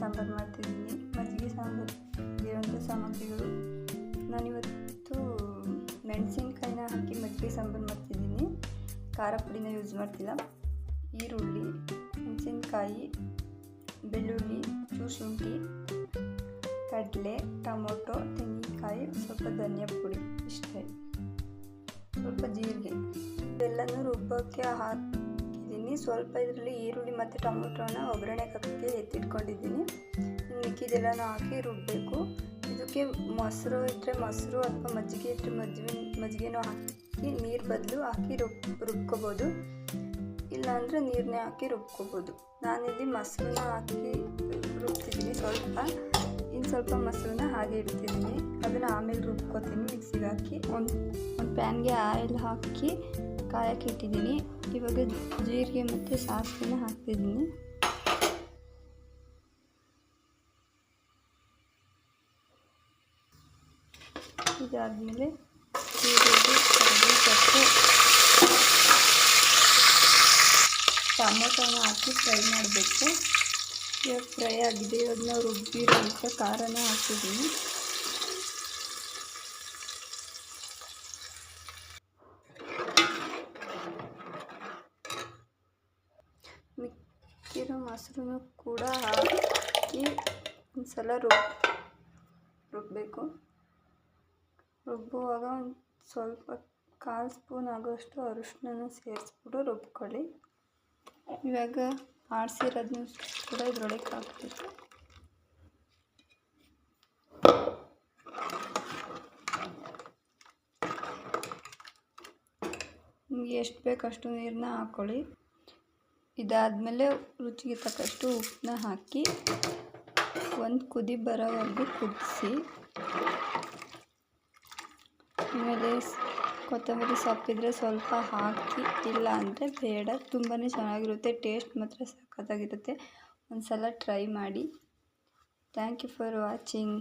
ಸಾಂಬಾರು ಮಾಡ್ತಿದ್ದೀನಿ. ಮಜ್ಜಿಗೆ ಸಾಂಬಾರು ಇರುವಂಥ ಸಾಮಗ್ರಿಗಳು. ನಾನಿವತ್ತು ಮೆಣಸಿನ್ಕಾಯಿನ ಹಾಕಿ ಮಜ್ಜಿಗೆ ಸಾಂಬಾರು ಮಾಡ್ತಿದ್ದೀನಿ. ಖಾರ ಪುಡಿನ ಯೂಸ್ ಮಾಡ್ತಿಲ್ಲ. ಈರುಳ್ಳಿ ಮೆಣಸಿನ್ಕಾಯಿ ಬೆಳ್ಳುಳ್ಳಿ ಶುಂಠಿ ಕಡಲೆ, ಟೊಮೊಟೊ, ತೆಂಗಿನಕಾಯಿ, ಸ್ವಲ್ಪ ಧನಿಯಾ ಪುಡಿ ಇಷ್ಟೇ. ಸ್ವಲ್ಪ ಜೀರಿಗೆ. ಇವೆಲ್ಲನೂ ರುಬ್ಬಕ್ಕೆ ಹಾಕಿದ್ದೀನಿ ಸ್ವಲ್ಪ ಇದರಲ್ಲಿ ಈರುಳ್ಳಿ ಮತ್ತು ಟೊಮೊಟೊನ ಒಗ್ಗರಣೆ ಹಾಕೋಕ್ಕೆ ಎತ್ತಿಟ್ಕೊಂಡಿದ್ದೀನಿ. ಮಿಕ್ಕಿದೆಲ್ಲನೂ ಹಾಕಿ ರುಬ್ಬಬೇಕು ಇದಕ್ಕೆ ಮೊಸರು ಇಟ್ಟರೆ ಮೊಸರು ಅಥವಾ ಮಜ್ಜಿಗೆ ಇಟ್ಟರೆ ಮಜ್ಜಿಗೆ, ಮಜ್ಜಿಗೆನೂ ಹಾಕಿ ನೀರು ಬದಲು ಹಾಕಿ ರುಬ್, ರುಬ್ಕೋಬೋದು. ಇಲ್ಲಾಂದರೆ ನೀರನ್ನೇ ಹಾಕಿ ರುಬ್ಕೋಬೋದು. ನಾನಿಲ್ಲಿ ಮೊಸರನ್ನ ಹಾಕಿ ರುಬ್ತಿದ್ದೀನಿ ಸ್ವಲ್ಪ. ಇನ್ನು ಸ್ವಲ್ಪ ಮೊಸರನ್ನ ಹಾಗೆ ಇಡ್ತಿದ್ದೀನಿ. ಅದನ್ನು ಆಮೇಲೆ ರುಬ್ಕೋತೀನಿ ಮಿಕ್ಸಿಗೆ ಹಾಕಿ. ಒಂದು ಪ್ಯಾನ್ಗೆ ಆಯಿಲ್ ಹಾಕಿ ಕಾಯಕ್ಕೆ ಇಟ್ಟಿದ್ದೀನಿ. ಇವಾಗ ಜೀರಿಗೆ ಮತ್ತು ಸಾಸಿವೆನ ಹಾಕ್ತಿದ್ದೀನಿ. ಇದಾದಮೇಲೆ ಸೊಪ್ಪು, ಟೊಮೊಟೊನ ಹಾಕಿ ಫ್ರೈ ಮಾಡಬೇಕು. ಇವಾಗ ಫ್ರೈ ಆಗಿದೆ. ಅದನ್ನ ರುಬ್ಬಿರೋಂಥ ಖಾರನ ಹಾಕಿದ್ದೀನಿ ಮಿಕ್ಕಿರೋ ಮೊಸರನ್ನು ಕೂಡ ಹಾಕಿ ಒಂದು ಸಲ ರುಬ್ ರುಬ್ಬಬೇಕು ರುಬ್ಬುವಾಗ ಒಂದು ಸ್ವಲ್ಪ ಕಾಲು ಸ್ಪೂನ್ ಆಗೋಷ್ಟು ಅರಿಶಿನ ಸೇರಿಸ್ಬಿಟ್ಟು ರುಬ್ಕೊಳ್ಳಿ. ಇವಾಗ ಆಡಿಸಿರೋದನ್ನು ಕೂಡ ಇದ್ರೊಳಗೆ ಹಾಕಬೇಕು. ನಿಮಗೆ ಎಷ್ಟು ಬೇಕು ಅಷ್ಟು ನೀರನ್ನ ಹಾಕ್ಕೊಳ್ಳಿ ಇದಾದಮೇಲೆ ರುಚಿಗೆ ತಕ್ಕಷ್ಟು ಉಪ್ಪನ್ನ ಹಾಕಿ ಒಂದು ಕುದಿ ಬರೋವರೆಗೂ ಕುದಿಸಿ, ಆಮೇಲೆ ಕೊತ್ತಂಬರಿ ಸೊಪ್ಪಿದ್ರೆ ಸ್ವಲ್ಪ ಹಾಕಿ, ಇಲ್ಲ ಅಂದರೆ ಬೇಡ ತುಂಬಾ ಚೆನ್ನಾಗಿರುತ್ತೆ, ಟೇಸ್ಟ್ ಮಾತ್ರ ಸಖತ್ತಾಗಿರುತ್ತೆ. ಒಂದು ಸಲ ಟ್ರೈ ಮಾಡಿ. Thank you for watching.